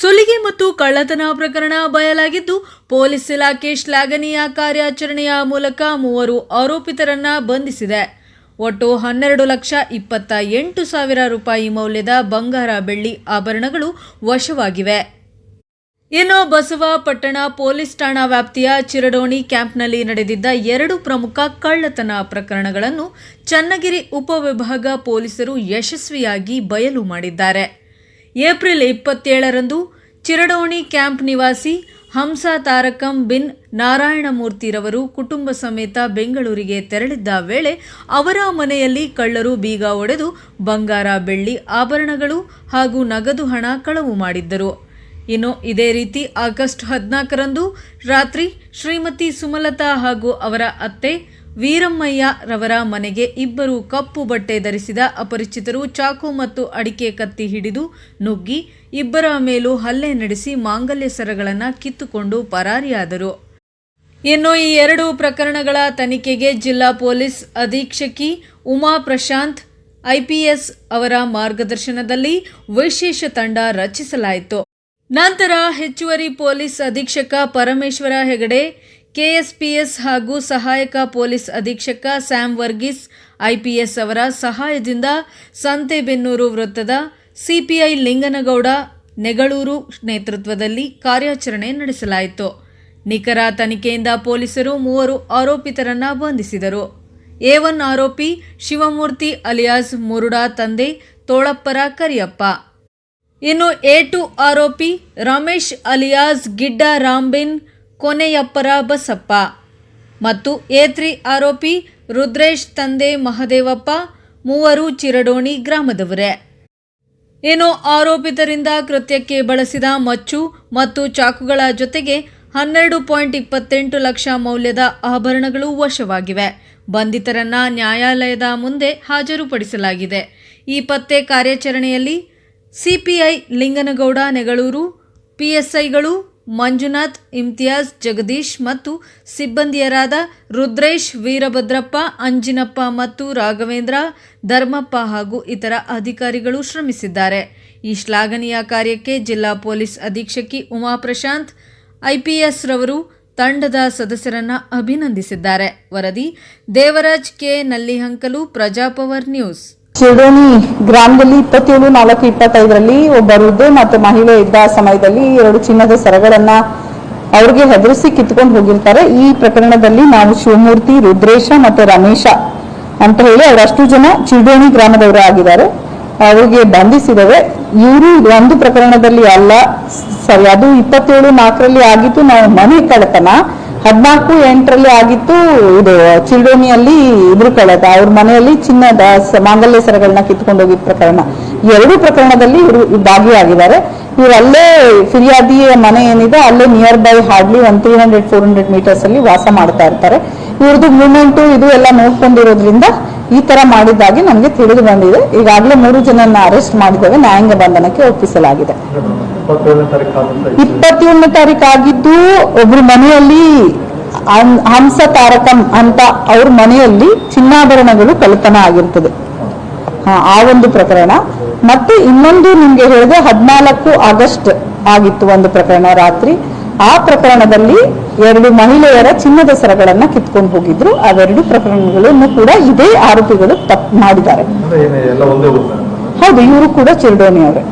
ಸುಲಿಗೆ ಮತ್ತು ಕಳ್ಳತನ ಪ್ರಕರಣ ಬಯಲಾಗಿದ್ದು, ಪೊಲೀಸ್ ಇಲಾಖೆ ಶ್ಲಾಘನೀಯ ಕಾರ್ಯಾಚರಣೆಯ ಮೂಲಕ ಮೂವರು ಆರೋಪಿತರನ್ನ ಬಂಧಿಸಿದೆ. ಒಟ್ಟು ಹನ್ನೆರಡು ಲಕ್ಷ ಇಪ್ಪತ್ತ ಎಂಟು ಸಾವಿರ ರೂಪಾಯಿ ಮೌಲ್ಯದ ಬಂಗಾರ ಬೆಳ್ಳಿ ಆಭರಣಗಳು ವಶವಾಗಿವೆ. ಇನ್ನು ಬಸವಪಟ್ಟಣ ಪೊಲೀಸ್ ಠಾಣಾ ವ್ಯಾಪ್ತಿಯ ಚಿರಡೋಣಿ ಕ್ಯಾಂಪ್ನಲ್ಲಿ ನಡೆದಿದ್ದ ಎರಡು ಪ್ರಮುಖ ಕಳ್ಳತನ ಪ್ರಕರಣಗಳನ್ನು ಚನ್ನಗಿರಿ ಉಪವಿಭಾಗ ಪೊಲೀಸರು ಯಶಸ್ವಿಯಾಗಿ ಬಯಲು ಮಾಡಿದ್ದಾರೆ. ಏಪ್ರಿಲ್ ಇಪ್ಪತ್ತೇಳರಂದು ಚಿರಡೋಣಿ ಕ್ಯಾಂಪ್ ನಿವಾಸಿ ಹಂಸಾ ತಾರಕಂ ಬಿನ್ ನಾರಾಯಣಮೂರ್ತಿರವರು ಕುಟುಂಬ ಸಮೇತ ಬೆಂಗಳೂರಿಗೆ ತೆರಳಿದ್ದ ವೇಳೆ ಅವರ ಮನೆಯಲ್ಲಿ ಕಳ್ಳರು ಬೀಗ ಒಡೆದು ಬಂಗಾರ, ಬೆಳ್ಳಿ, ಆಭರಣಗಳು ಹಾಗೂ ನಗದು ಹಣ ಕಳವು ಮಾಡಿದ್ದರು. ಇನ್ನು ಇದೇ ರೀತಿ ಆಗಸ್ಟ್ ಹದಿನಾಲ್ಕರಂದು ರಾತ್ರಿ ಶ್ರೀಮತಿ ಸುಮಲತಾ ಹಾಗೂ ಅವರ ಅತ್ತೆ ವೀರಮ್ಮಯ್ಯ ರವರ ಮನೆಗೆ ಇಬ್ಬರು ಕಪ್ಪು ಬಟ್ಟೆ ಧರಿಸಿದ ಅಪರಿಚಿತರು ಚಾಕು ಮತ್ತು ಅಡಿಕೆ ಕತ್ತಿ ಹಿಡಿದು ನುಗ್ಗಿ ಇಬ್ಬರ ಮೇಲೂ ಹಲ್ಲೆ ನಡೆಸಿ ಮಾಂಗಲ್ಯ ಸರಗಳನ್ನು ಕಿತ್ತುಕೊಂಡು ಪರಾರಿಯಾದರು. ಇನ್ನು ಈ ಎರಡು ಪ್ರಕರಣಗಳ ತನಿಖೆಗೆ ಜಿಲ್ಲಾ ಪೊಲೀಸ್ ಅಧೀಕ್ಷಕಿ ಉಮಾ ಪ್ರಶಾಂತ್, ಐಪಿಎಸ್ ಅವರ ಮಾರ್ಗದರ್ಶನದಲ್ಲಿ ವಿಶೇಷ ತಂಡ ರಚಿಸಲಾಯಿತು. ನಂತರ ಹೆಚ್ಚುವರಿ ಪೊಲೀಸ್ ಅಧೀಕ್ಷಕ ಪರಮೇಶ್ವರ ಹೆಗಡೆ ಕೆಎಸ್ಪಿಎಸ್ ಹಾಗೂ ಸಹಾಯಕ ಪೊಲೀಸ್ ಅಧೀಕ್ಷಕ ಸ್ಯಾಮ್ ವರ್ಗೀಸ್ ಐಪಿಎಸ್ ಅವರ ಸಹಾಯದಿಂದ ಸಂತೆಬೆನ್ನೂರು ವೃತ್ತದ ಸಿಪಿಐ ಲಿಂಗನಗೌಡ, ನೆಗಳೂರು ನೇತೃತ್ವದಲ್ಲಿ ಕಾರ್ಯಾಚರಣೆ ನಡೆಸಲಾಯಿತು. ನಿಖರ ತನಿಖೆಯಿಂದ ಪೊಲೀಸರು ಮೂವರು ಆರೋಪಿತರನ್ನ ಬಂಧಿಸಿದರು. ಎ ಒನ್ ಆರೋಪಿ ಶಿವಮೂರ್ತಿ ಅಲಿಯಾಸ್ ಮುರುಡಾ, ತಂದೆ ತೋಳಪ್ಪರ ಕರಿಯಪ್ಪ. ಇನ್ನು ಎ ಟು ಆರೋಪಿ ರಮೇಶ್ ಅಲಿಯಾಸ್, ಗಿಡ್ಡ ರಾಂಬಿನ್ ಕೊನೆಯಪ್ಪರ ಬಸಪ್ಪ. ಮತ್ತು ಎ ತ್ರೀ ಆರೋಪಿ ರುದ್ರೇಶ್ ತಂದೆ ಮಹದೇವಪ್ಪ, ಮೂವರು ಚಿರಡೋಣಿ ಗ್ರಾಮದವರೇ. ಇನ್ನು ಆರೋಪಿತರಿಂದ ಕೃತ್ಯಕ್ಕೆ ಬಳಸಿದ ಮಚ್ಚು ಮತ್ತು ಚಾಕುಗಳ ಜೊತೆಗೆ ಹನ್ನೆರಡು ಪಾಯಿಂಟ್ ಇಪ್ಪತ್ತೆಂಟು ಲಕ್ಷ ಮೌಲ್ಯದ ಆಭರಣಗಳು ವಶವಾಗಿವೆ. ಬಂಧಿತರನ್ನ ನ್ಯಾಯಾಲಯದ ಮುಂದೆ ಹಾಜರುಪಡಿಸಲಾಗಿದೆ. ಈ ಪತ್ತೆ ಕಾರ್ಯಾಚರಣೆಯಲ್ಲಿ ಸಿಪಿಐ ಲಿಂಗನಗೌಡ, ನೆಗಳೂರು, ಪಿಎಸ್ಐಗಳು ಮಂಜುನಾಥ್, ಇಮ್ತಿಯಾಜ್, ಜಗದೀಶ್ ಮತ್ತು ಸಿಬ್ಬಂದಿಯರಾದ ರುದ್ರೇಶ್, ವೀರಭದ್ರಪ್ಪ, ಅಂಜಿನಪ್ಪ ಮತ್ತು ರಾಘವೇಂದ್ರ, ಧರ್ಮಪ್ಪ ಹಾಗೂ ಇತರ ಅಧಿಕಾರಿಗಳು ಶ್ರಮಿಸಿದ್ದಾರೆ. ಈ ಶ್ಲಾಘನೀಯ ಕಾರ್ಯಕ್ಕೆ ಜಿಲ್ಲಾ ಪೊಲೀಸ್ ಅಧೀಕ್ಷಕಿ ಉಮಾ ಪ್ರಶಾಂತ್, ಐಪಿಎಸ್ ರವರು ತಂಡದ ಸದಸ್ಯರನ್ನು ಅಭಿನಂದಿಸಿದ್ದಾರೆ. ವರದಿ, ದೇವರಾಜ್ ಕೆ. ನಲ್ಲಿಹಂಕಲು, ಪ್ರಜಾಪವರ್ ನ್ಯೂಸ್. ಶಿರಡೋಣಿ ಗ್ರಾಮದಲ್ಲಿ ಇಪ್ಪತ್ತೇಳು, ನಾಲ್ಕು, ಇಪ್ಪತ್ತೈದರಲ್ಲಿ ಒಬ್ಬ ವೃದ್ಧೆ ಮತ್ತು ಮಹಿಳೆ ಇದ್ದ ಸಮಯದಲ್ಲಿ ಎರಡು ಚಿನ್ನದ ಸರಗಳನ್ನ ಅವ್ರಿಗೆ ಹೆದರಿಸಿ ಕಿತ್ಕೊಂಡು ಹೋಗಿರ್ತಾರೆ. ಈ ಪ್ರಕರಣದಲ್ಲಿ ನಾವು ಶಿವಮೂರ್ತಿ, ರುದ್ರೇಶ ಮತ್ತು ರಮೇಶ ಅಂತ ಹೇಳಿ ಅವರಷ್ಟು ಜನ ಚಿಡೋಣಿ ಗ್ರಾಮದವರು ಆಗಿದ್ದಾರೆ. ಅವರಿಗೆ ಬಂಧಿಸಿದ್ದಾರೆ ಇವರು. ಒಂದು ಪ್ರಕರಣದಲ್ಲಿ ಅಲ್ಲ. ಸರಿ ಅದು ಇಪ್ಪತ್ತೇಳು, ನಾಲ್ಕರಲ್ಲಿ ಆಗಿತ್ತು ನಾವು ಮನೆ ಕಳ್ಳತನ. ಹದಿನಾಲ್ಕು ಎಂಟರಲ್ಲಿ ಆಗಿತ್ತು ಇದು ಚಿಲ್ಡೋನಿಯಲ್ಲಿ ಇದ್ರ ಕಳೆದ, ಅವ್ರ ಮನೆಯಲ್ಲಿ ಚಿನ್ನದ ಮಾಂಗಲ್ಯ ಸರಗಳನ್ನ ಕಿತ್ಕೊಂಡು ಹೋಗಿದ್ದ ಪ್ರಕರಣ. ಎರಡು ಪ್ರಕರಣದಲ್ಲಿ ಇವರು ಭಾಗಿಯಾಗಿದ್ದಾರೆ. ಇವರಲ್ಲೇ ಅಲ್ಲೇ ಫಿರ್ಯಾದಿಯ ಮನೆ ಏನಿದೆ, ಅಲ್ಲೇ ನಿಯರ್ ಬೈ ಹಾರ್ಡ್ಲಿ ಒಂದು three hundred four hundred metres ಅಲ್ಲಿ ವಾಸ ಮಾಡ್ತಾ ಇರ್ತಾರೆ. ಇವ್ರದ್ದು ಮೂಮೆಂಟು, ಇದು ಎಲ್ಲ ನೋಡ್ಕೊಂಡಿರೋದ್ರಿಂದ ಈ ತರ ಮಾಡಿದ್ದಾಗಿ ನಮಗೆ ತಿಳಿದು ಬಂದಿದೆ. ಈಗಾಗಲೇ ಮೂರು ಜನನ ಅರೆಸ್ಟ್ ಮಾಡಿದ್ದೇವೆ, ನ್ಯಾಯಾಂಗ ಬಂಧನಕ್ಕೆ ಒಪ್ಪಿಸಲಾಗಿದೆ. ಇಪ್ಪತ್ತೇಳನೇ ತಾರೀಕು ಆಗಿದ್ದು ಒಬ್ರು ಮನೆಯಲ್ಲಿ ಹಂಸ ತಾರಕಂ ಅಂತ ಅವ್ರ ಮನೆಯಲ್ಲಿ ಚಿನ್ನಾಭರಣಗಳು ಕಳ್ಳತನ ಆಗಿರ್ತದೆ. ಆ ಒಂದು ಪ್ರಕರಣ. ಮತ್ತೆ ಇನ್ನೊಂದು ನಿಮ್ಗೆ ಹೇಳಿದೆ ಹದಿನಾಲ್ಕು ಆಗಸ್ಟ್ ಆಗಿತ್ತು ಒಂದು ಪ್ರಕರಣ ರಾತ್ರಿ. ಆ ಪ್ರಕರಣದಲ್ಲಿ ಎರಡು ಮಹಿಳೆಯರ ಚಿನ್ನದ ಸರಗಳನ್ನ ಕಿತ್ಕೊಂಡು ಹೋಗಿದ್ರು. ಅವೆರಡು ಪ್ರಕರಣಗಳನ್ನು ಕೂಡ ಇದೇ ಆರೋಪಿಗಳು ತಪ್ಪು ಮಾಡಿದ್ದಾರೆ. ಹೌದು ಇವರು ಕೂಡ ಚಿರಡೋಣಿಯವರೇ.